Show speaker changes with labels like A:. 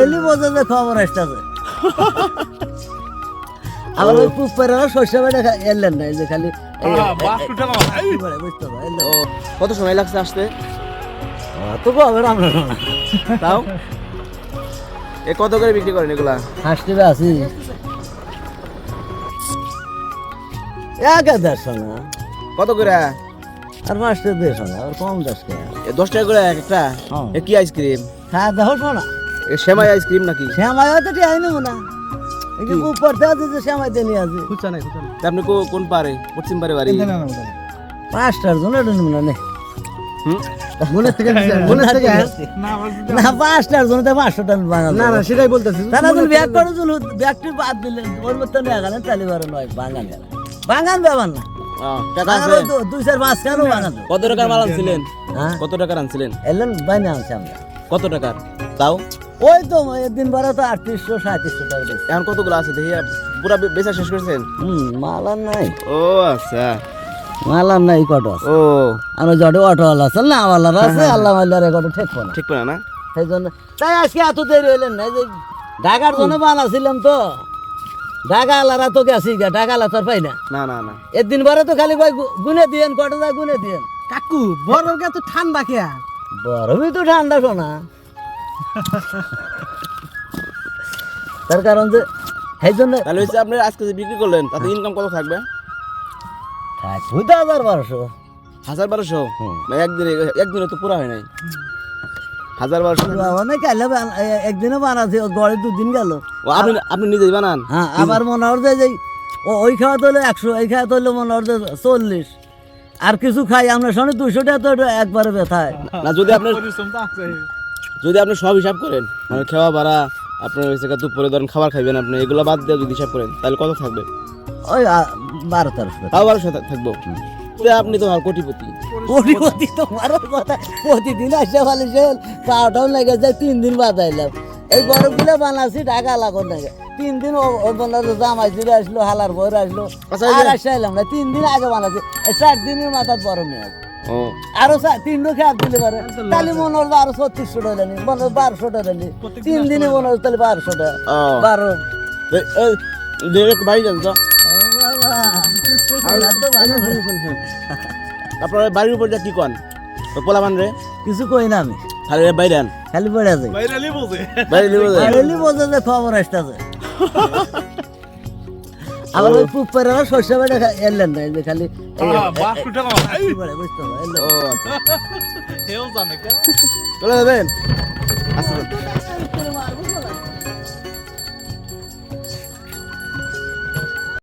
A: এলি বোঝা যে খবর আসতেছে আবার ওই পুষ্পের শস্য বেড়ে এলেন না এই যে খালি
B: কত সময় লাগছে আসতে?
A: খবর আমরা
B: তাও? এ কত করে বিক্রি করেন এগুলা?
A: হাসতে আছি। এক দেড়শো না।
B: কত করে?
A: আর পাঁচটা দেড়শো না আর কম দশ টাকা
B: দশ টাকা করে এক একটা?
A: হ্যাঁ।
B: কি আইসক্রিম
A: হ্যাঁ দেখো শোনা
B: এ সেমাই আইসক্রিম নাকি?
A: শ্যামাই হয়তো নেব না এই উপর আছে যে শ্যামাই দিয়ে নিয়ে আছে।
B: তা আপনি কো- কোন পারে পশ্চিম পারে বাড়ি?
A: পাঁচটার জন্য এটা নেব না নে। মনে থেকে মনে থেকে না পাঁচটার জন্য তো পাঁচশো বাঙাল। না না সেটাই বলতেছি। তারা তুমি ব্যাগ করে চলো ব্যাগটি বাদ দিলেন ওর মধ্যে নিয়ে গেলেন তাহলে বারো নয় বাঙান গেল ব্যাপার না। দুই চার পাঁচ কেন বাঙান
B: কত টাকার মাল আনছিলেন?
A: হ্যাঁ?
B: কত টাকার আনছিলেন?
A: এলেন বাইনে আনছি আমরা।
B: কত টাকার? তাও?
A: ওই তো একদিন বারো তো আটত্রিশশো সাঁত্রিশশো টাকা
B: এখন কতগুলো আছে? দেখি পুরা বেচা শেষ করেছেন?
A: হুম মাল আর নাই।
B: ও আচ্ছা।
A: মাল আর নাই কত
B: ও।
A: ওই জটে অটোওয়ালা আছে না আওয়ালার আছে আল্লাহ মাল্লার কত ঠেক না
B: ঠিক করে না?
A: সেই জন্য তাই আজকে এত দেরি হইলেন না যে ঢাকার জন্য বানাছিলাম তো। ঢাকা আলারা তো গেছি গা ঢাকা আলা তোর পাই না।
B: না না না।
A: একদিন পরে তো খালি ভাই গুনে দিয়েন কটা গুনে দিয়েন?
C: কাকু বরফ তো ঠান্ডা কে?
A: বরফই তো ঠান্ডা শোনা তার কারণ যে সেই জন্য
B: তাহলে হচ্ছে আপনি আজকে যে বিক্রি করলেন তাতে ইনকাম কত থাকবে?
A: থাকবই তো হাজার বারোশো।
B: হাজার বারোশো? একদিনে একদিনে তো পুরা হয় নাই। হাজার বারোশো
A: অনেক একদিনে গড়ে দুদিন গেল।
B: আপনি আপনি নিজেই বানান?
A: হ্যাঁ আবার মনে হয় যে ওই খাওয়া তোলে একশো এই খাওয়া তোলে মনে হয় যে চল্লিশ। আর কিছু খাই আমরা শোনে দুশো টাকা তো একবারে ব্যথায়।
B: না যদি আপনি
D: পরিশ্রম তো আছে
B: যদি আপনি সব হিসাব করেন মানে খাওয়া ভাড়া আপনার হচ্ছে গিয়ে দুপুরে ধরেন খাবার খাইবেন আপনি এগুলো বাদ দিয়ে যদি হিসাব করেন তাহলে কত থাকবে?
A: ওই বারো তেরোশো
B: তাও বারোশো থাকব। আপনি তো আর কোটিপতি।
A: কোটিপতি তো তোমার কথা। প্রতিদিন আসে ভালো সে পাওয়াটাও লেগে যায় তিন দিন বাদাইলাম। এই বরফগুলো বানাচ্ছি টাকা লাগো। নাকি তিন দিন ও- ও বানার জামাই দিলে আসলো হালার বই আসলো।
B: আচ্ছা,
A: আর আসে এলাম না তিন দিন আগে বানাচ্ছি চার দিনের মাথার বরফ নিয়ে আরও চা- তিনটো খেয়াল দিলে পারে। তাহলে মনে হলো আরও ছত্রিশশো টাকা নি মনে হলো বারোশো টাকা নি তিন দিনে মনে হলো তাহলে বারোশো টাকা। বারো।
B: এ- এই, যে একটু বাড়ি যান। তো আপনার বাড়ির উপর যা কি কন? ওই পোলা মান রে?
A: কিছু কই না আমি।
B: খালি বাইরে আন।
A: খালি পড়ে যাই
D: বাইরে বোঝে।
B: বাইরে।
A: বাইরেলি বোঝে যে খবর আসতেছে। আবার ওই পুষ্পের শস্য বেড়ে এলেন না যে খালি বুঝতে
B: আচ্ছা। চলে যাবেন। আচ্ছা